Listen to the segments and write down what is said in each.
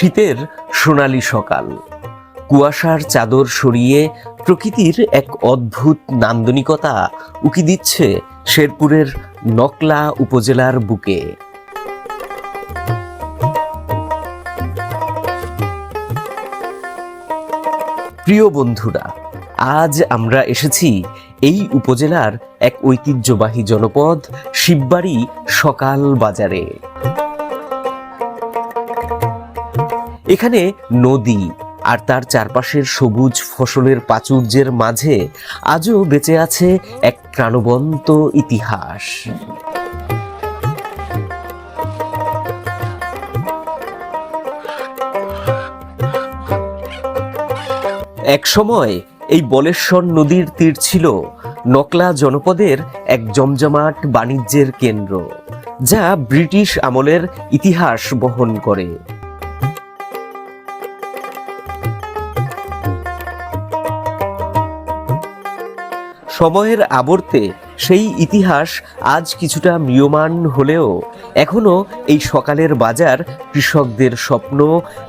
শীতের সোনালি সকাল। কুয়াশার চাদর সরিয়ে প্রকৃতির এক অদ্ভুত নান্দনিকতা উকি দিচ্ছে শেরপুরের নকলা উপজেলার বুকে। প্রিয় বন্ধুরা, আজ আমরা এসেছি এই উপজেলার এক ঐতিহ্যবাহী জনপদ শিববাড়ি সকাল বাজারে। এখানে নদী আর তার চারপাশের সবুজ ফসলের প্রাচুর্যের মাঝে আজও বেঁচে আছে এক প্রাণবন্ত ইতিহাস। এক সময় এই বলেশ্বর নদীর তীর ছিল নকলা জনপদের এক জমজমাট বাণিজ্যের কেন্দ্র, যা ব্রিটিশ আমলের ইতিহাস বহন করে। সময়ের আবর্তে সেই ইতিহাস আজ কিছুটা ম্রিয়মান হলেও এখনও এই সকালের বাজার কৃষকদের স্বপ্ন,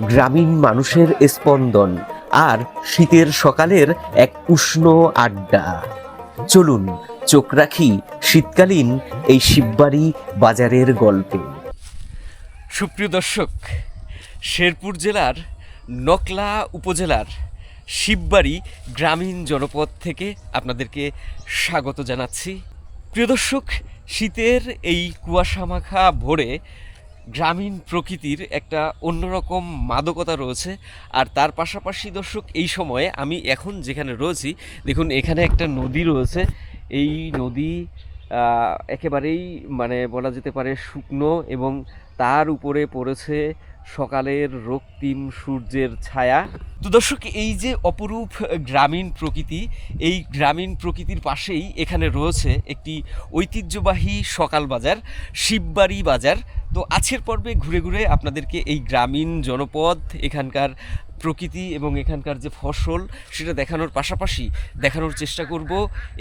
গ্রামীণ মানুষের স্পন্দন আর শীতের সকালের এক উষ্ণ আড্ডা। চলুন চোখ রাখি শীতকালীন এই শিববাড়ি বাজারের গল্পে। সুপ্রিয় দর্শক, শেরপুর জেলার নকলা উপজেলার শিববাড়ি গ্রামীণ জনপদ থেকে আপনাদেরকে স্বাগত জানাচ্ছি। প্রিয় দর্শক, শীতের এই কুয়াশা মাখা ভোরে গ্রামীণ প্রকৃতির একটা অন্যরকম মাদকতা রয়েছে। আর তার পাশাপাশি দর্শক, এই সময়ে আমি এখন যেখানে রয়েছি, দেখুন এখানে একটা নদী রয়েছে। এই নদী একেবারেই মানে বলা যেতে পারে শুকনো এবং তার উপরে পড়েছে সকালের রক্তিম সূর্যের ছায়া। তো দর্শক, এই যে অপরূপ গ্রামীণ প্রকৃতি, এই গ্রামীণ প্রকৃতির পাশেই এখানে রয়েছে একটি ঐতিহ্যবাহী সকাল বাজার, শিববাড়ি বাজার। তো আজকের পর্বে ঘুরে ঘুরে আপনাদেরকে এই গ্রামীণ জনপদ, এখানকার প্রকৃতি এবং এখানকার যে ফসল, সেটা দেখানোর পাশাপাশি দেখানোর চেষ্টা করব।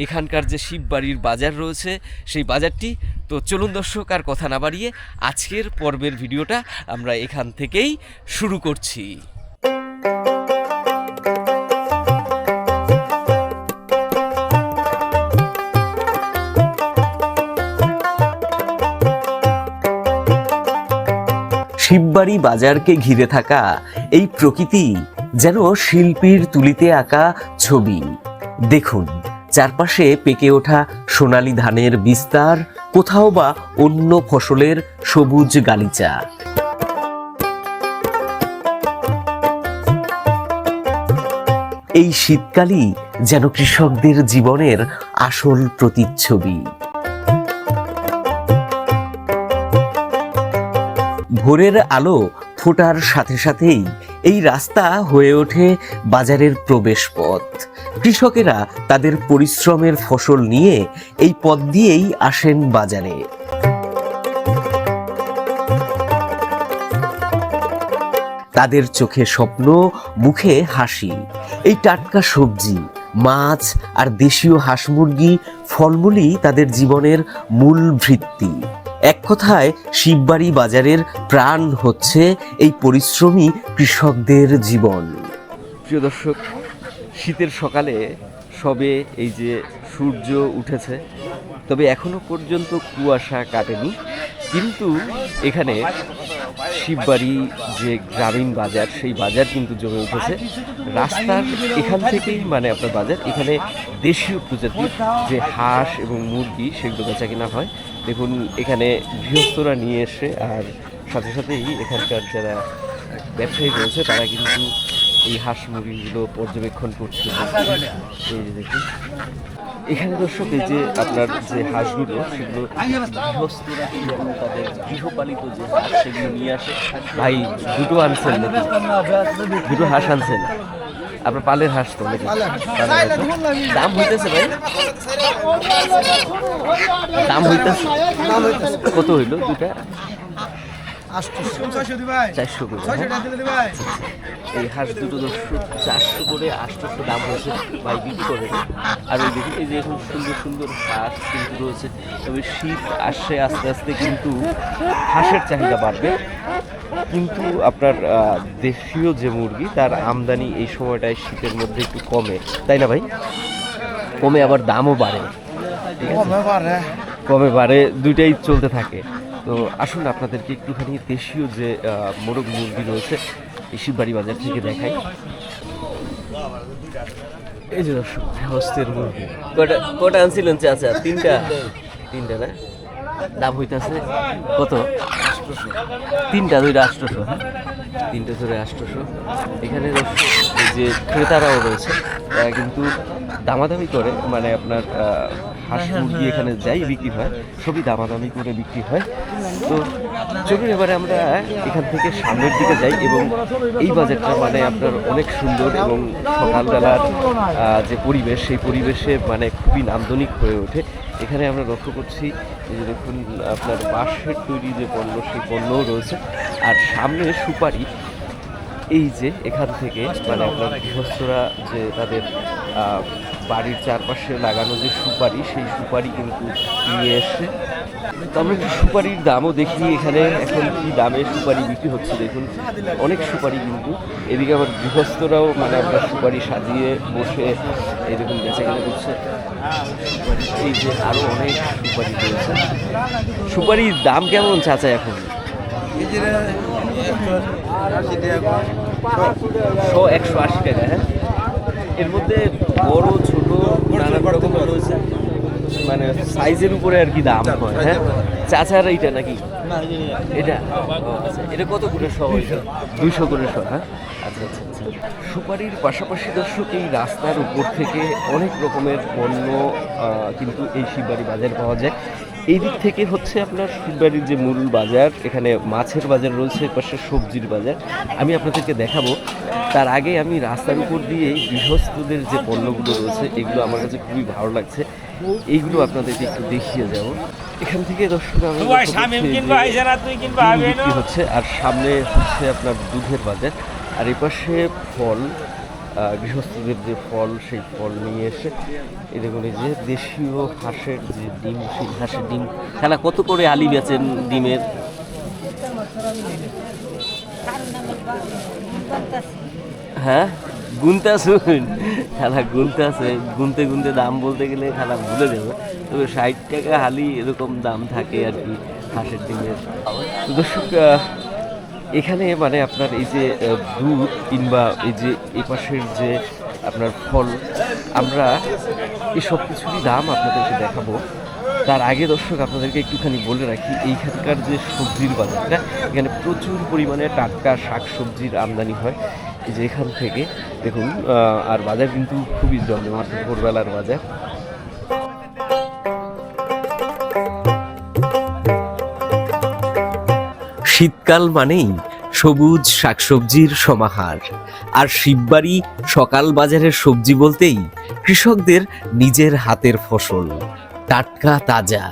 এখানকার যে শিব বাড়ির বাজার রয়েছে, সেই বাজারটি। তো চলুন দর্শক, আর কথা না বাড়িয়ে আজকের পর্বের ভিডিওটা আমরা এখান থেকেই শুরু করছি। শিববাড়ি বাজারকে ঘিরে থাকা এই প্রকৃতি যেন শিল্পীর তুলিতে আঁকা ছবি। দেখুন, চারপাশে পেকে ওঠা সোনালী ধানের বিস্তার, কোথাও বা অন্য ফসলের সবুজ গালিচা। এই শীতকালই যেন কৃষকদের জীবনের আসল প্রতিচ্ছবি। ভোরের আলো ফোটার সাথে সাথেই এই রাস্তা হয়ে ওঠে বাজারের প্রবেশ পথ কৃষকেরা তাদের পরিশ্রমের ফসল নিয়ে এই পথ দিয়েই আসেন বাজারে। তাদের চোখে স্বপ্ন, মুখে হাসি। এই টাটকা সবজি, মাছ আর দেশীয় হাঁস মুরগি ফলমূলই তাদের জীবনের মূল ভিত্তি। এক কথায় শিববাড়ি বাজারের প্রাণ হচ্ছে এই পরিশ্রমী কৃষকদের জীবন। প্রিয় দর্শক, শীতের সকালে সবে এই যে সূর্য উঠেছে তবে এখনও পর্যন্ত কুয়াশা কাটেনি। কিন্তু এখানে শিববাড়ি যে গ্রামীণ বাজার, সেই বাজার কিন্তু জমে উঠেছে। রাস্তার এখান থেকেই মানে আপনার বাজার। এখানে দেশীয় প্রজাতির যে হাঁস এবং মুরগি, সেগুলো বেচা কিনা হয়। দেখুন, এখানে গৃহস্থরা নিয়ে এসে আর সাথে সাথেই এখানকার যারা ব্যবসায়ী রয়েছে, তারা কিন্তু এই হাঁস মুরগিগুলো পর্যবেক্ষণ করছে। এই দেখুন। এখানে দর্শক, এই যে আপনার যে হাঁসগুলো, সেগুলো গৃহস্থরা তাদের গৃহপালিত যে হাঁস, সেগুলো নিয়ে আসে। ভাই, দুটো আনছেন দুটো হাঁস আনছেন? আপনার পালের হাঁস তো দাম হইতেছে ভাই? দাম হইতেছে? কত হইল দুটা চারশো করে। হ্যাঁ? এই হাঁস দুটো দশশো চারশো করে আটশোশো দাম হয়েছে ভাই বিক্রি করে। আর ওই দেখুন এই যে এখন সুন্দর সুন্দর হাঁস কিন্তু রয়েছে। তবে শীত আসছে আস্তে আস্তে কিন্তু হাঁসের চাহিদা বাড়বে। কিন্তু আপনার দেশীয় যে মুরগি তার আমদানি এই সময়টায় শীতের মধ্যে একটু কমে। তাই না ভাই? কমে আবার দামও বাড়ে। ঠিক আছে? কমে বাড়ে দুইটাই চলতে থাকে। তো আসুন আপনাদেরকে একটুখানি দেশীয় যে মোরগ মুরগি রয়েছে এই শিববাড়ি বাজার থেকে দেখাই। এই যে দর্শক হস্তের মুরগি। কটা কটা আনছিলেন চাচা তিনটা? তিনটা না? দাম হইতাছে কত? তিনটা দুইটা আষ্টশো হ্যাঁ? তিনটা ধরে আষ্টশো। এখানে যে ক্রেতারাও রয়েছে তারা কিন্তু দামাদামি করে মানে আপনার হাঁস মুরগি এখানে যাই বিক্রি হয় সবই দামাদামি করে বিক্রি হয়। তো চলুন এবারে আমরা এখান থেকে সামনের দিকে যাই এবং এই বাজারটা মানে আপনার অনেক সুন্দর এবং সকালবেলার যে পরিবেশ সেই পরিবেশে মানে খুবই নান্দনিক হয়ে ওঠে। এখানে আমরা লক্ষ্য করছি যে দেখুন আপনার বাঁশের তৈরি যে পণ্য সেই পণ্যও রয়েছে। আর সামনে সুপারি এই যে এখান থেকে মানে আপনার গৃহস্থরা যে তাদের বাড়ির চারপাশে লাগানো যে সুপারি, সেই সুপারি কিন্তু নিয়ে এসে তো আমরা সুপারির দামও দেখি এখানে, এখন কি দামে সুপারি বিক্রি হচ্ছে দেখুন। অনেক সুপারি কিন্তু। এদিকে আবার গৃহস্থরাও মানে আপনার সুপারি সাজিয়ে বসে এরকম কেনা করছে। এই যে আরও অনেক সুপারি রয়েছে। সুপারির দাম কেমন চাচা এখন? একশো আশি টাকা হ্যাঁ? এর মধ্যে বড় রয়েছে? মানে সাইজের উপরে আর কি দাম হয় হ্যাঁ? চাচার এইটা নাকি? এটা। আচ্ছা এটা কত করে শো এটা? দুইশো করে শো হ্যাঁ? আচ্ছা আচ্ছা আচ্ছা। সুপারির পাশাপাশি দর্শক এই রাস্তার উপর থেকে অনেক রকমের পণ্য কিন্তু এই শিববাড়ি বাজার পাওয়া যায়। এই দিক থেকে হচ্ছে আপনার শিববাড়ির যে মূল বাজার এখানে মাছের বাজার রয়েছে পাশে সবজির বাজার। আমি আপনাদেরকে দেখাবো। তার আগে আমি রাস্তার উপর দিয়ে গৃহস্থদের যে পণ্যগুলো রয়েছে এগুলো আমার কাছে খুবই ভালো লাগছে এইগুলো আপনাদেরকে একটু দেখিয়ে যাব এখান থেকে দর্শক বিক্রি হচ্ছে আর সামনে হচ্ছে আপনার দুধের বাজার আর এপাশে ফল গৃহস্থদের যে ফল সেই ফল নিয়ে এসে এই দেখুন এই যে দেশীয় হাঁসের যে ডিম সেই হাঁসের ডিম খেলা কত করে আলি বেচেন ডিমের হ্যাঁ? গুনতে আসুন। খালা গুনতে আছে গুনতে গুনতে দাম বলতে গেলে খালা ভুলে যাবে। তবে ষাট টাকা হালি এরকম দাম থাকে আর কি হাঁসের ডিমের। দর্শক এখানে মানে আপনার এই যে দুধ কিংবা এই যে এপাশের যে আপনার ফল, আমরা এই সব কিছুরই দাম আপনাদেরকে দেখাবো। তার আগে দর্শক, আপনাদেরকে একটুখানি বলে রাখি, এইখানকার যে সবজির বাজারটা এখানে প্রচুর পরিমাণে টাটকা শাক সবজির আমদানি হয়। যে এখান থেকে, দেখুন আর বাজার কিন্তু খুবই জমজমাট, ভোরবেলার বাজার। শীতকাল মানেই সবুজ শাকসবজির সমাহার। আর শিববাড়ি সকাল বাজারের সবজি বলতেই কৃষকদের নিজের হাতের ফসল, টাটকা তাজা।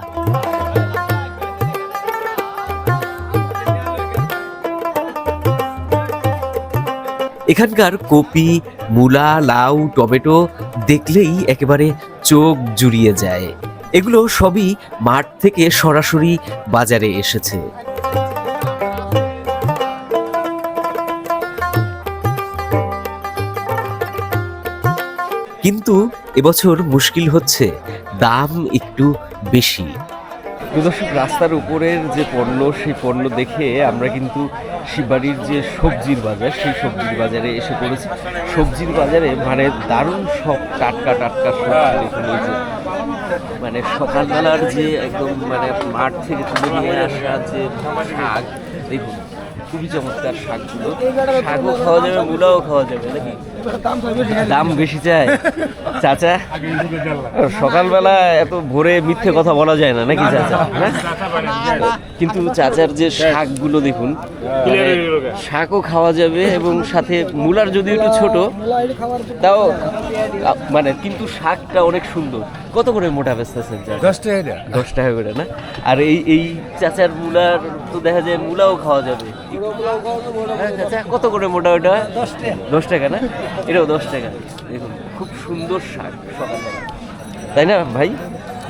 এখানকার কপি, মূলা, লাউ, টমেটো দেখলেই একেবারে চোখ জুড়িয়ে যায়। এগুলো সবই মাঠ থেকে সরাসরি বাজারে এসেছে। কিন্তু এবছর মুশকিল হচ্ছে, দাম একটু বেশি। দর্শক রাস্তার উপরের যে পণ্য সেই পণ্য দেখে আমরা কিন্তু শিববাড়ির যে সবজির বাজার সেই সবজির বাজারে এসে পড়েছি। সবজির বাজারে মানে দারুণ সব টাটকা টাটকা সবজি দেখুন এই যে মানে সকালবেলার যে একদম মানে মাঠ থেকে তুলে নিয়ে আসা যে শাক দেখুন খুবই চমৎকার শাকগুলো। শাকও খাওয়া যাবে মূলাও খাওয়া যাবে নাকি? দাম বেশি চাই। চাচা সকালবেলা এত ভোরে মিথ্যে কথা বলা যায় না নাকি চাচা? হ্যাঁ? কিন্তু চাচার যে শাকগুলো দেখুন মানে শাকও খাওয়া যাবে এবং সাথে মূলার যদি একটু ছোট তাও মানে কিন্তু শাকটা অনেক সুন্দর। কত করে মোটা বেচতেছেন দশ টাকা দশ টাকা করে না? আর এই এই চাচার মূলার তো দেখা যায় মূলাও খাওয়া যাবে। হ্যাঁ, কত করে মোটা ওটা? দশ টাকা না? এটাও দশ টাকা। দেখুন খুব সুন্দর শাক সকালবেলা তাই না ভাই?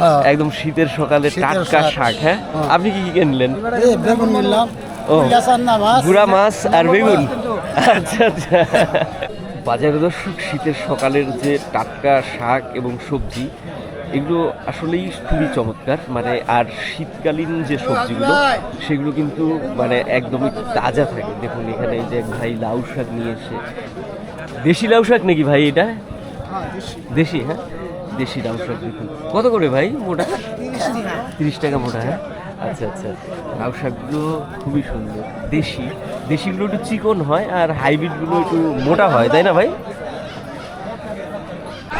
হ্যাঁ। একদম শীতের সকালে টাটকা শাক। হ্যাঁ? হ্যাঁ। আপনি কি কি কিনলেন বেগুন নিলাম ও। গুড়া মাছ আর বেগুন আচ্ছা আচ্ছা। বাজারে দর্শক শীতের সকালের যে টাটকা শাক এবং সবজি এগুলো আসলেই খুবই চমৎকার। মানে আর শীতকালীন যে সবজিগুলো সেগুলো কিন্তু মানে একদমই তাজা থাকে। দেখুন এখানে যে ভাই লাউ শাক নিয়ে এসে দেশি লাউ শাক নাকি ভাই এটা? দেশি। হ্যাঁ? দেশি লাউ শাক দেখুন। কত করে ভাই মোটা? তিরিশ টাকা। মোটা হ্যাঁ? আচ্ছা আচ্ছা লাউ শাকগুলো খুবই সুন্দর। দেশি। দেশিগুলো একটু চিকন হয় আর হাইব্রিডগুলো একটু মোটা হয় তাই না ভাই?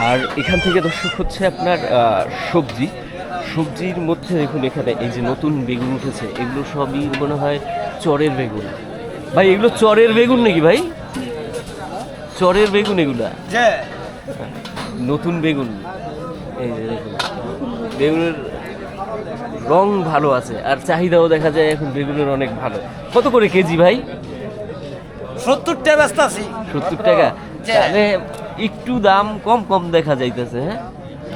আর এখান থেকে দর্শক হচ্ছে আপনার সবজি। সবজির মধ্যে দেখুন এখানে এই যে নতুন বেগুন উঠেছে এগুলো সবই মনে হয় চরের বেগুন। ভাই এগুলো চরের বেগুন নাকি ভাই? চরের বেগুন এগুলা? নতুন বেগুন। এই যে দেখুন বেগুনের রং ভালো আছে আর চাহিদাও দেখা যায় এখন বেগুনের অনেক ভালো। কত করে কেজি ভাই? সত্তরটা ব্যস্ত আছি। সত্তর টাকা। তাহলে একটু দাম কম কম দেখা যাইতেছে হ্যাঁ?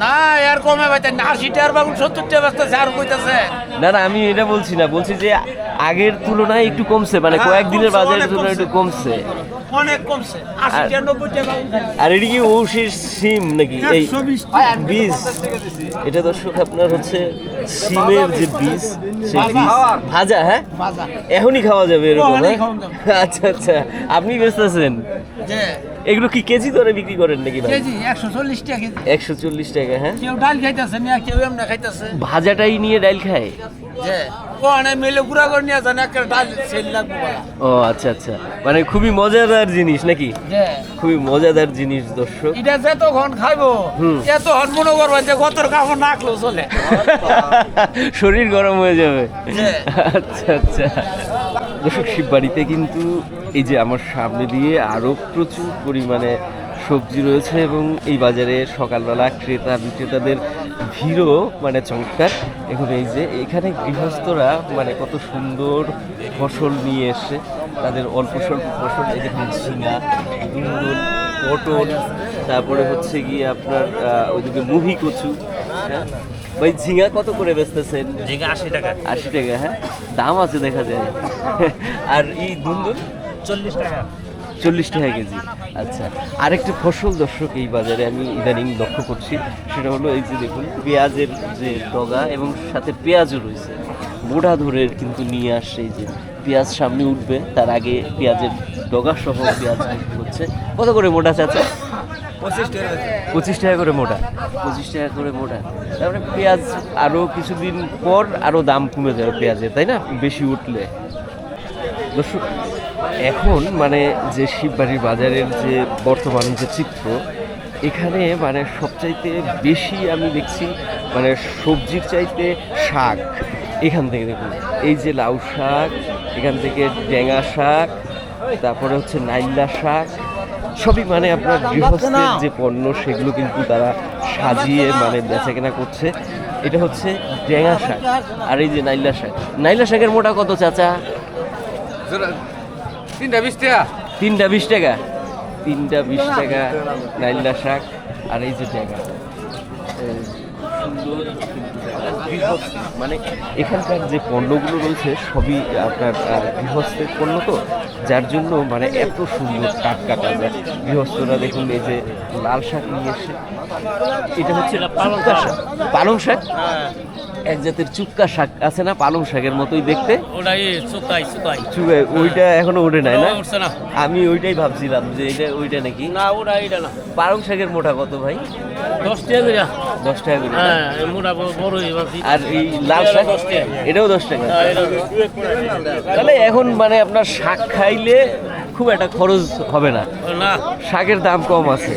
না আর কমে পাইতেন না আশি টাকার বাগুন সত্তরটা ব্যস্ত আছে আর কইতাছে। না না আমি এটা বলছি না বলছি যে আগের তুলনায় একটু কমছে মানে হ্যাঁ, কয়েকদিনের বাজারের তুলনায় একটু কমছে। অনেক কমছে আর- নব্বই টাকা। আর এটা কি ঔষির সিম নাকি? এই বীজ। এটা দর্শক আপনার হচ্ছে সিমের যে বীজ সেই বীজ ভাজা হ্যাঁ? এখনই খাওয়া যাবে এরকম হ্যাঁ? আচ্ছা আচ্ছা আপনি ব্যস্ত আছেন? এগুলো কি কেজি দরে বিক্রি করেন নাকি কেজি একশো চল্লিশ টাকা কেজি। একশো চল্লিশ টাকা হ্যাঁ? কেউ ডাল খাইতেছে না কেউ এমনি খাইতেছে। ভাজাটাই নিয়ে ডাইল খায়? ও আচ্ছা আচ্ছা। মানে খুবই মজাদার জিনিস নাকি? খুবই মজাদার জিনিস দর্শক। এটা যতক্ষণ খাইবো এতক্ষণ মনে করবেন যে গতর কাপড় নাকলো চলে। শরীর গরম হয়ে যাবে। আচ্ছা আচ্ছা। দর্শক শিববাড়িতে কিন্তু এই যে আমার সামনে দিয়ে আরও প্রচুর পরিমাণে সবজি রয়েছে এবং এই বাজারে সকালবেলা ক্রেতা বিক্রেতাদের ভিড়ও মানে চমৎকার। এখন এই যে এখানে গৃহস্থরা মানে কত সুন্দর ফসল নিয়ে এসে তাদের অল্প স্বল্প ফসল এই দেখুন ঝিঙা দুন্দুল পটল তারপরে হচ্ছে গিয়ে আপনার ওইদিকে মুহি কচু হ্যাঁ? ভাই ঝিঙা কত করে বেচতেছেন? ঝিঙে আশি টাকা। আশি টাকা হ্যাঁ? দাম আছে দেখা যায়। আর এই দুন্দুল? চল্লিশ টাকা। চল্লিশ টাকা কেজি। আচ্ছা আরেকটি ফসল দর্শক এই বাজারে আমি ইদানিং লক্ষ্য করছি সেটা হলো এই যে দেখুন পেঁয়াজের যে ডগা এবং সাথে পেঁয়াজও রয়েছে। মোটা ধরে কিন্তু নিয়ে আসছে এই যে পেঁয়াজ সামনে উঠবে তার আগে পেঁয়াজের ডগা সহ পেঁয়াজ বিক্রি হচ্ছে। কত করে মোটা চাচা? পঁচিশ টাকা পঁচিশ টাকা করে মোটা। পঁচিশ টাকা করে মোটা। তারপরে পেঁয়াজ আরও কিছুদিন পর আরও দাম কমে যাবে পেঁয়াজের তাই না? বেশি উঠলে। দর্শক এখন মানে যে শিববাড়ির বাজারের যে বর্তমান যে চিত্র, এখানে মানে সবচাইতে বেশি আমি দেখছি মানে সবজির চাইতে শাক এখান থেকে দেখুন। এই যে লাউ শাক, এখান থেকে ডেঙা শাক, তারপরে হচ্ছে নাইল্লা শাক, সবই মানে আপনার গৃহস্থের যে পণ্য সেগুলো কিন্তু তারা সাজিয়ে মানে বেচা কেনা করছে। এটা হচ্ছে ডেঙা শাক আর এই যে নাইল্লা শাক। নাইল্লা শাকের মোটা কত চাচা? তিনটা বিশ টাকা। তিনটা বিশ টাকা। তিনটা বিশ টাকা নাইল্লা শাক আর এই যে টাকা মানে এখানকার যে পণ্যগুলো রয়েছে সবই আপনার গৃহস্থের পণ্য তো। যার জন্য মানে এত সুন্দর টাটকা তাজা। গৃহস্থরা দেখুন এই যে লাল শাক নিয়ে এসে এটা হচ্ছে পালং শাক। পালং শাক? এক জাতের চুক্কা শাক আছে না পালং শাকের মতোই দেখতে। ওটাই ওইটা এখনও ওঠে নাই না? আমি ওইটাই ভাবছিলাম যে এটা ওইটা নাকি। না ওটা এটা না। পালং শাকের মোটা কত ভাই? দশ টাকা করে। দশ টাকা করে হ্যাঁ আর এই লাল শাক? টাকা। এটাও দশ টাকা? তাহলে এখন মানে আপনার শাক খাইলে খুব একটা খরচ হবে না। না। শাকের দাম কম আছে।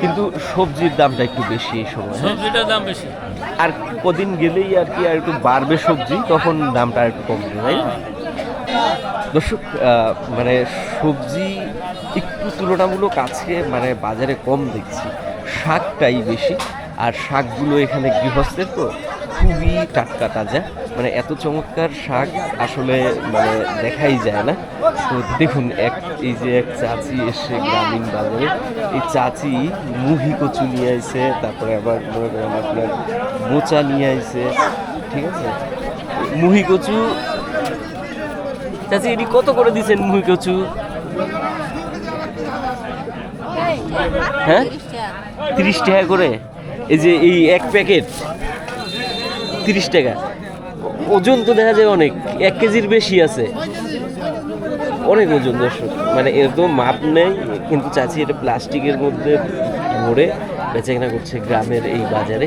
কিন্তু সবজির দামটা একটু বেশি এই সময় হ্যাঁ? সবজিটার দাম বেশি। আর কদিন গেলেই আর কি আর একটু বাড়বে সবজি, তখন দামটা আর একটু কমবে, তাই না? দর্শক মানে সবজি একটু তুলনামূলক আছে মানে বাজারে কম দেখছি। শাকটাই বেশি, আর শাকগুলো এখানে গৃহস্থের তো। খুবই টাটকা তাজা। মানে এত চমৎকার শাক আসলে মানে দেখাই যায় না। তো দেখুন, এক এই যে এক চাচি এসে গ্রামীণ বাজারে, এই চাচি মুহি কচু নিয়ে আইছে, তারপরে আবার মনে করেন আপনার মোচা নিয়ে আইছে, ঠিক আছে? মুহি কচু। চাচি, এটি কত করে দিছেন মুহি কচু? হ্যাঁ? তিরিশ টাকা করে। এই যে এই এক প্যাকেট। তিরিশ টাকা। ওজন তো দেখা যায় অনেক, এক কেজির বেশি আছে। অনেক ওজন দর্শক মানে এরকম মাপ নেই, কিন্তু চাচি এটা প্লাস্টিকের মধ্যে ভরে বেচাকেনা করছে গ্রামের এই বাজারে।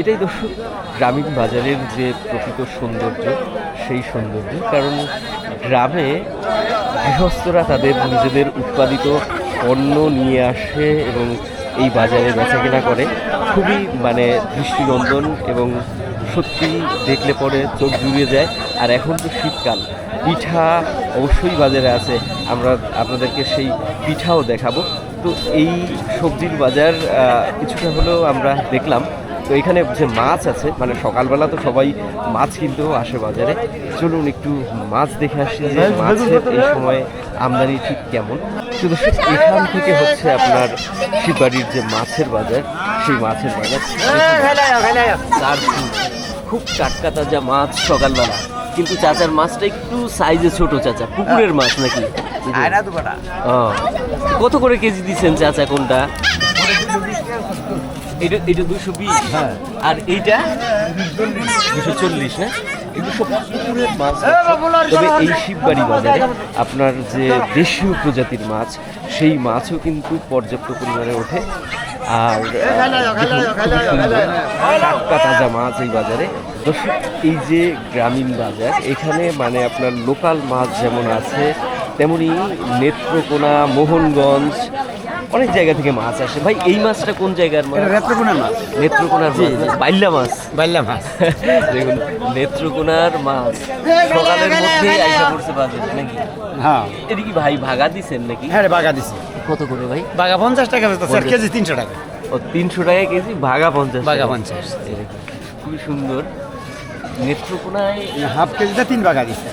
এটাই দর্শক, গ্রামীণ বাজারের যে প্রকৃত সৌন্দর্য, সেই সৌন্দর্য, কারণ গ্রামে গৃহস্থরা তাদের নিজেদের উৎপাদিত পণ্য নিয়ে আসে এবং এই বাজারে বেচাকেনা করে খুবই মানে দৃষ্টিনন্দন এবং সত্যি দেখলে পরে চোখ জুড়িয়ে যায়। আর এখন তো শীতকাল পিঠা অবশ্যই বাজারে আছে আমরা আপনাদেরকে সেই পিঠাও দেখাবো। তো এই সবজির বাজার কিছুটা হলেও আমরা দেখলাম। তো এখানে যে মাছ আছে মানে সকালবেলা তো সবাই মাছ কিনতেও আসে বাজারে। চলুন একটু মাছ দেখে আসি যে মাছের এই সময় আমদানি ঠিক কেমন? তো দর্শক, এখান থেকে হচ্ছে আপনার শিববাড়ির যে মাছের বাজার সেই মাছের বাজার। তার খুব টাটকা তাজা মাছ সকালবেলা। কিন্তু চাচার মাছটা একটু সাইজে ছোট চাচা পুকুরের মাছ নাকি। কত করে কেজি দিচ্ছেন চাচা কোনটা? এটা এটা দুশো বিশ। আর এইটা? দুশো চল্লিশ। না এগুলো সব পুকুরের মাছ তবে এই শিববাড়ি বাজারে আপনার যে দেশীয় প্রজাতির মাছ সেই মাছও কিন্তু পর্যাপ্ত পরিমাণে ওঠে। আর টাটকা তাজা মাছ এই বাজারে। দর্শক এই যে গ্রামীণ বাজার এখানে মানে আপনার লোকাল মাছ যেমন আছে তেমনি নেত্রকোনা মোহনগঞ্জ অনেক জায়গা থেকে মাছ আসে। ভাই এই মাছটা কোন জায়গার মাছ? নেত্রকোনা মাছ। নেত্রকোনার মাছ বাইল্লা মাছ। বাইল্লা মাছ। দেখুন নেত্রকোনার মাছ। সকালের মধ্যে আইসা পড়ছে বাজারে নাকি? হ্যাঁ। এটা কি ভাই ভাগা দিছেন নাকি? হ্যাঁ বাগা দিছি। কত করে ভাই? বাগা পঞ্চাশ টাকা আর কেজি তিনশো টাকা। ও তিনশো টাকা কেজি ভাগা পঞ্চাশ ভাগা পঞ্চাশ। খুবই সুন্দর। নেত্রকোনায় হাফ কেজিটা তিন বাগা দিছে।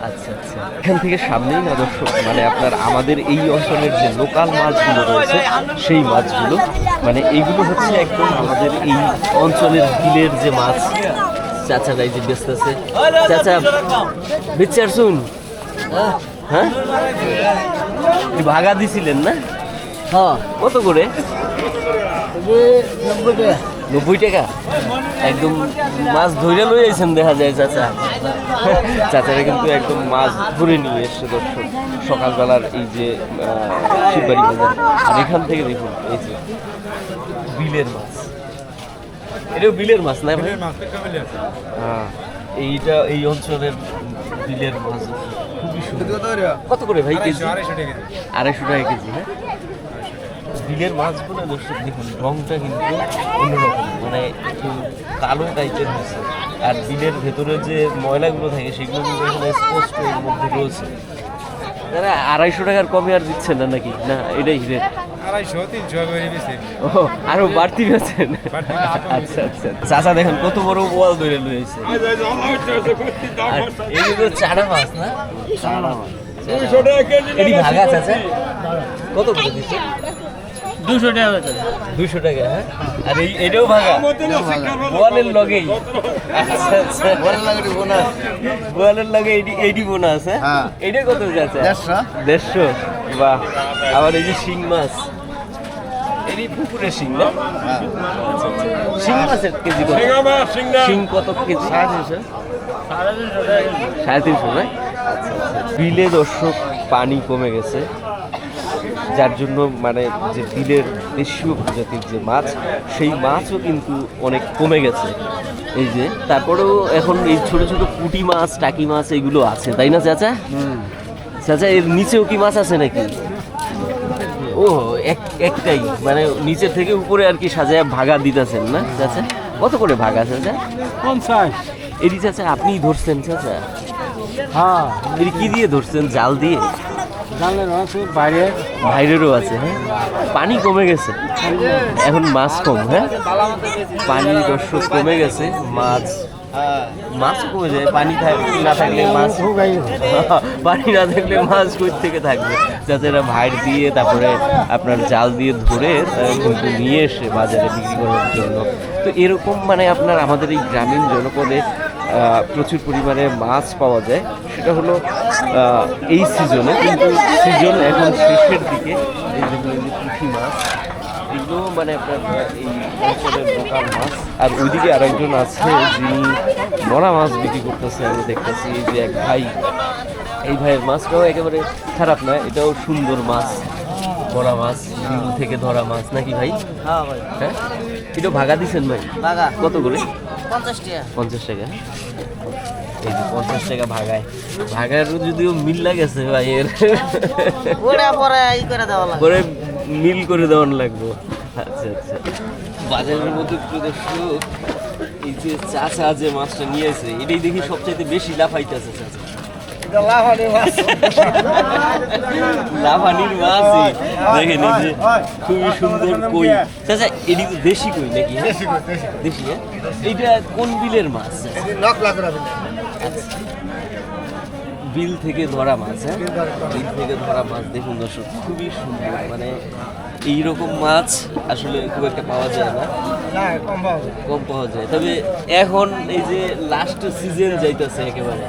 আচ্ছা আচ্ছা। এখান থেকে সামনেই না দর্শক? মানে আপনার আমাদের এই অঞ্চলের যে লোকাল মাছগুলো রয়েছে সেই মাছগুলো মানে এইগুলো হচ্ছে একদম আমাদের এই অঞ্চলের বিলের যে মাছ। চাচা চাচারাই যে ব্যস্ত আছে। চাচা বেচার শুন হ্যাঁ? ভাগা দিছিলেন না? হ্যাঁ। কত করে? নব্বই টাকা। একদম মাছ ধরে লই আইছেন দেখা যায় চাচা। চাচারা কিন্তু একদম মাছ ধরে নিয়ে এসছে দর্শক। সকালবেলার এই যে শিববাড়ি বাজার। আর এখান থেকে দেখুন এই যে বিলের মাছ। এটাও বিলের মাছ না ভাই? হ্যাঁ এইটা এই অঞ্চলের বিলের মাছ। খুবই সুন্দর। কত করে ভাই? কেজি। আড়াইশো টাকা কেজি হ্যাঁ? বিলের মাছগুলো দর্শক দেখুন রংটা কিন্তু অন্যরকম মানে একটু কালো টাইপের হয়েছে। আর বিলের ভেতরে যে ময়লাগুলো থাকে সেগুলো কিন্তু এখানে স্পষ্ট এর মধ্যে রয়েছে। তারা আড়াইশো টাকার কমে আর দিচ্ছেন না নাকি? না এটাই হিরে আড়াইশো তিনশো ও আরও বাড়তি বেছেন আচ্ছা আচ্ছা চাচা দেখেন কত বড় ওয়াল ধরে আর এগুলো চারা মাছ না? চারা মাছ। এটি ভাগা চাচা? কত করে দিচ্ছে? দুশো টাকা বেচা দুশো টাকা হ্যাঁ? আর এই এটাও ভাগা বোয়ালের লগেই। আচ্ছা আচ্ছা। বোয়ালের লগে এইটি বোনাস হ্যাঁ? হ্যাঁ। এইটা কত যাচ্ছে? দেড়শো। বাহ। আবার এই যে শিং মাছ। এটি পুকুরের শিং না। শিং মাছের কেজি কত? শিং কত কেজি? সাড়ে তিনশো। সাড়ে তিনশো না? বিলে দর্শক পানি কমে গেছে। যার জন্য মানে যে বিলের দেশীয় প্রজাতির যে মাছ সেই মাছও কিন্তু অনেক কমে গেছে। এই যে তারপরেও এখন এই ছোট ছোট পুঁটি মাছ টাকি মাছ এগুলো আছে তাই না চাচা? চাচা এর নিচেও কি মাছ আছে নাকি? ও এক একটাই মানে নিচে থেকে উপরে আর কি সাজায় ভাগা দিতেছেন না চাচা? কত করে ভাগা চাচা? পঞ্চাশ। এটি চাচা আপনিই ধরছেন চাচা? হ্যাঁ। এটি কি দিয়ে ধরছেন? জাল দিয়ে? বাইরে। বাইরেরও আছে হ্যাঁ? পানি কমে গেছে। এখন মাছ কম হ্যাঁ? পানি দর্শক কমে গেছে মাছ। মাছ কমে যায় পানি না থাকলে মাছ পানি না থাকলে মাছ কই থেকে থাকবে? চাচারা ভাইর দিয়ে তারপরে আপনার জাল দিয়ে ধরে কিন্তু নিয়ে এসে বাজারে বিক্রি করার জন্য। তো এরকম মানে আপনার আমাদের এই গ্রামীণ জনপদে প্রচুর পরিমাণে মাছ পাওয়া যায়। সেটা হলো এই সিজনে কিন্তু সিজন এখন শেষের দিকে এই যেগুলো পুঁটি মাছ এগুলো মানে আপনার এই অঞ্চলের লোকাল মাছ। আর ওইদিকে আরেকজন আছে যিনি মরা মাছ বিক্রি করতেছে আমি দেখতেছি এই যে এক ভাই। এই ভাইয়ের মাছটাও একেবারে খারাপ না এটাও সুন্দর মাছ মরা মাছ বিল থেকে ধরা মাছ নাকি ভাই? হ্যাঁ ভাই। হ্যাঁ? এটা ভাগা দিছেন ভাই? বাগা কত করে? পঞ্চাশ টাকা। পঞ্চাশ টাকা। এই যে পঞ্চাশ টাকা ভাগায়। ভাগার যদিও মিল লাগেছে ভাই এর পরে করে দেওয়া লাগবে। মিল করে দেওয়ার লাগবো। আচ্ছা আচ্ছা। বাজারের মধ্যে একটু দর্শক এই যে চাচা যে মাছটা নিয়েছে এটাই দেখি সবচাইতে বেশি লাফাইতেছে চাচা। লাফানির মাছই দেখেন এই যে খুবই সুন্দর কই। চাচা এটি তো দেশি কই নাকি? দেশি হ্যাঁ? এইটা কোন বিলের মাছ বিল। থেকে ধরা মাছ হ্যাঁ? বিল থেকে ধরা মাছ দেখুন দর্শক খুবই সুন্দর। মানে এইরকম মাছ আসলে খুব একটা পাওয়া যায় না। কম পাওয়া যায়। তবে এখন এই যে লাস্ট সিজন যাইতেছে একেবারে।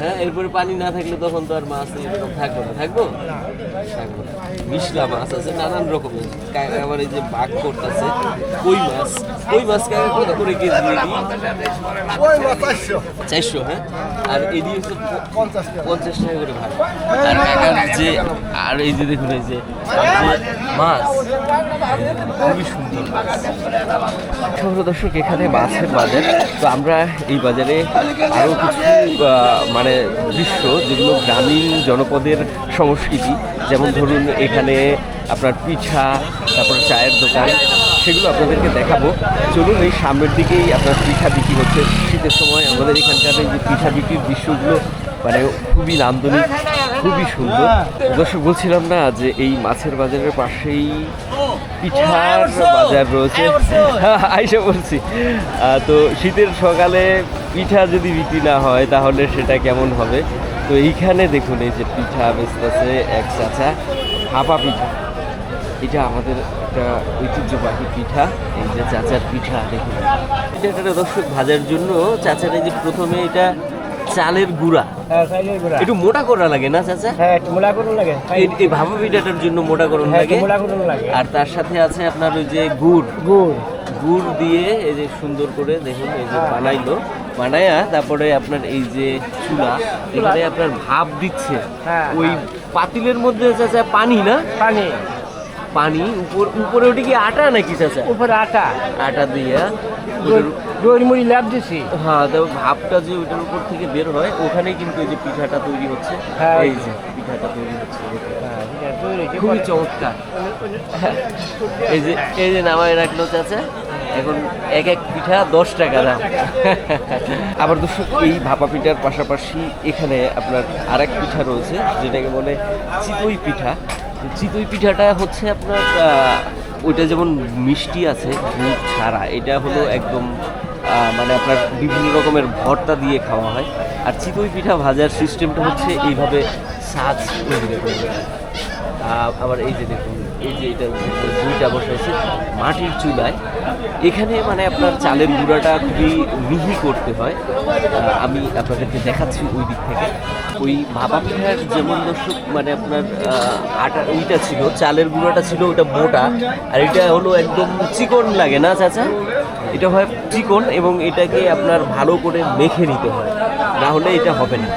হ্যাঁ এরপরে পানি না থাকলে তখন তো আর মাছ এরকম থাকব না। থাকব? থাকব? না মিশলা মাছ আছে নানান রকমের। আবার এই যে বাঘ করতেছে কই মাছ? কই মাছ কত করে কেজি? চারশো। হ্যাঁ? আর এদিকে হচ্ছে পঞ্চাশ টাকা। করে ভাড়া আর যে আর এই যে দেখুন এই যে মাছ খুবই সুন্দর মাছ। দর্শক এখানে মাছের বাজার। তো আমরা এই বাজারে আরও কিছু আহ, মানে দৃশ্য যেগুলো গ্রামীণ জনপদের সংস্কৃতি, যেমন ধরুন এখানে আপনার পিঠা, তারপর চায়ের দোকান, সেগুলো আপনাদেরকে দেখাবো। চলুন এই সামনের দিকেই আপনার পিঠা বিক্রি হচ্ছে। শীতের সময় আমাদের এখানকার এই যে পিঠা বিক্রির দৃশ্যগুলো মানে খুবই নান্দনিক। খুবই সুন্দর। দর্শক, বলছিলাম না যে এই মাছের বাজারের পাশেই পিঠার বাজার রয়েছে। আইসা বলছি। তো শীতের সকালে পিঠা যদি বিক্রি না হয়, তাহলে সেটা কেমন হবে? তো এইখানে দেখুন, এই যে পিঠা বেচতেছে এক চাচা। হাপা পিঠা। এটা আমাদের একটা ঐতিহ্যবাহী পিঠা। এই যে চাচার পিঠা, দেখুন। এটা একটা দর্শক, ভাজার জন্য চাচার এই যে প্রথমে এটা চালের গুঁড়া। একটু মোটা করা লাগে না চাচা? হ্যাঁ একটু মোলা করুন লাগে। এই- ভাপা পিঠাটার জন্য মোটা করুন হ্যাঁ, লাগে। একটু করুন লাগে। আর তার সাথে আছে আপনার ওই যে গুড়। গুড়। গুড় দিয়ে এই যে সুন্দর করে দেখুন এই যে বানাইলো। বানায়া তারপরে আপনার এই যে চুলা এখানে আপনার ভাপ দিচ্ছে। হ্যাঁ, ওই পাতিলের মধ্যে চাচা পানি না? পানি। পানি উপর উপরে ওটি কি আটা নাকি চাচা? উপরে আটা। আটা দিয়া। ওটার- দই মুড়ি ল্যাব দিছি। হ্যাঁ তো ভাবটা যে ওইটার উপর থেকে বের হয় ওখানেই কিন্তু এই যে পিঠাটা তৈরি হচ্ছে। হ্যাঁ, এই যে। পিঠাটা তৈরি হচ্ছে। হ্যাঁ, খুবই চমৎকার। এই যে এই যে নামায় রাখল চাচা। এখন এক এক পিঠা দশ টাকা দাম। আবার দর্শক এই ভাপা পিঠার পাশাপাশি এখানে আপনার আরেক পিঠা রয়েছে যেটাকে বলে চিতই পিঠা। চিতই পিঠাটা হচ্ছে আপনার ওইটা যেমন মিষ্টি আছে গুড় ছাড়া এটা হলো একদম মানে আপনার বিভিন্ন রকমের ভর্তা দিয়ে খাওয়া হয়। আর চিতই পিঠা ভাজার সিস্টেমটা হচ্ছে এইভাবে সাজ তৈরি করে আবার এই যে দেখুন এই যে এটা দুইটা বসাইছে মাটির চুলায়। এখানে মানে আপনার চালের গুঁড়াটা খুবই মিহি করতে হয়। আমি আপনাদেরকে দেখাচ্ছি ওই দিক থেকে। ওই ভাপা পিঠার যেমন দর্শক মানে আপনার আটা ওইটা ছিল চালের গুঁড়াটা ছিল ওটা মোটা। আর এটা হলো একদম চিকন লাগে না চাচা? এটা হয় চিকন এবং এটাকে আপনার ভালো করে মেখে নিতে হয়। না হলে এটা হবে না।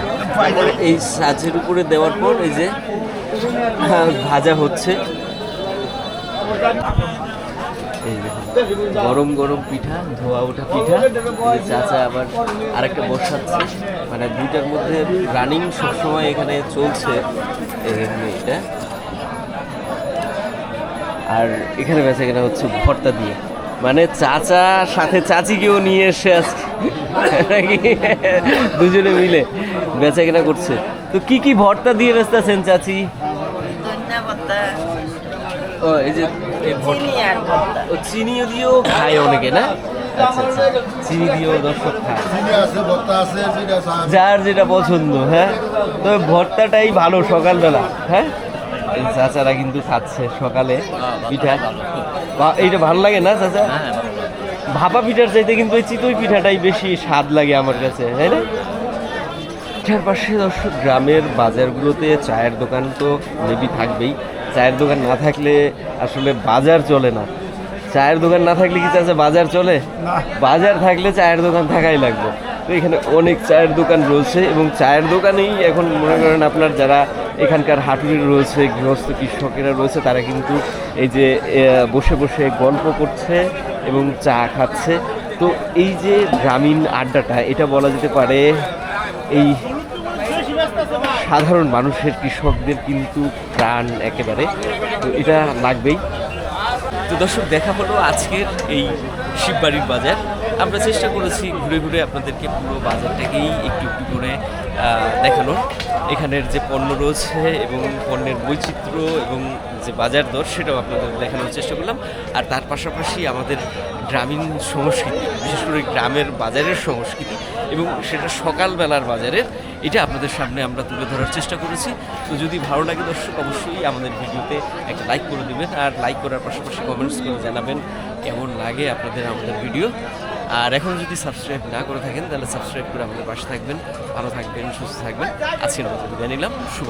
এই সাজের উপরে দেওয়ার পর এই যে হ্যাঁ, ভাজা হচ্ছে। গরম গরম পিঠা, ধোয়া ওঠা পিঠা। চাচা আবার আরেকটা বসাচ্ছে। মানে দুইটার মধ্যে রানিং সবসময় এখানে চলছে এটা। আর এখানে বেচা কেনা হচ্ছে ভর্তা দিয়ে। মানে চাচা সাথে চাচিকেও নিয়ে এসে আসছে নাকি? দুজনে মিলে বেচা কেনা করছে। তো কি কি ভর্তা দিয়ে বেচতেছেন চাচি? ও এই যে এই ভর্তা চিনি আর ও চিনিও দিয়েও খায় অনেকে না? আচ্ছা আচ্ছা। চিনি দিয়েও দর্শক খায়। যার যেটা পছন্দ হ্যাঁ? তবে ভর্তাটাই ভালো সকালবেলা হ্যাঁ? চাচারা কিন্তু খাচ্ছে সকালে পিঠা। এইটা ভালো লাগে না চাচা? ভাপা পিঠার চাইতে কিন্তু ওই চিতই পিঠাটাই বেশি স্বাদ লাগে আমার কাছে তাই না? পিঠার পাশে দর্শক গ্রামের বাজারগুলোতে চায়ের দোকান তো মেবি থাকবেই। চায়ের দোকান না থাকলে আসলে বাজার চলে না। চায়ের দোকান না থাকলে কি চাচা বাজার চলে? বাজার থাকলে চায়ের দোকান থাকাই লাগবে। তো এখানে অনেক চায়ের দোকান রয়েছে এবং চায়ের দোকানেই এখন মনে করেন আপনার যারা এখানকার হাটুরি রয়েছে গৃহস্থ কৃষকেরা রয়েছে তারা কিন্তু এই যে বসে বসে গল্প করছে এবং চা খাচ্ছে। তো এই যে গ্রামীণ আড্ডাটা এটা বলা যেতে পারে এই সাধারণ মানুষের কৃষকদের কিন্তু প্রাণ একেবারে। তো এটা লাগবেই। তো দর্শক, দেখা হলো আজকের এই শিববাড়ির বাজার। আমরা চেষ্টা করেছি ঘুরে ঘুরে আপনাদেরকে পুরো বাজারটাকেই একটু একটু করে দেখানোর। এখানের যে পণ্য রয়েছে এবং পণ্যের বৈচিত্র্য এবং যে বাজার দর, সেটাও আপনাদের দেখানোর চেষ্টা করলাম। আর তার পাশাপাশি আমাদের গ্রামীণ সংস্কৃতি, বিশেষ করে গ্রামের বাজারের সংস্কৃতি এবং সেটা সকালবেলার বাজারের, এটা আপনাদের সামনে আমরা তুলে ধরার চেষ্টা করেছি। তো যদি ভালো লাগে দর্শক, অবশ্যই আমাদের ভিডিওতে একটা লাইক করে দেবেন। আর লাইক করার পাশাপাশি কমেন্টস করে জানাবেন কেমন লাগে আপনাদের, আমাদের ভিডিও। আর এখন যদি সাবস্ক্রাইব না করে থাকেন, তাহলে সাবস্ক্রাইব করে আমাদের পাশে থাকবেন। ভালো থাকবেন, সুস্থ থাকবেন। আজকের মতো জানিলাম নিলাম। শুভ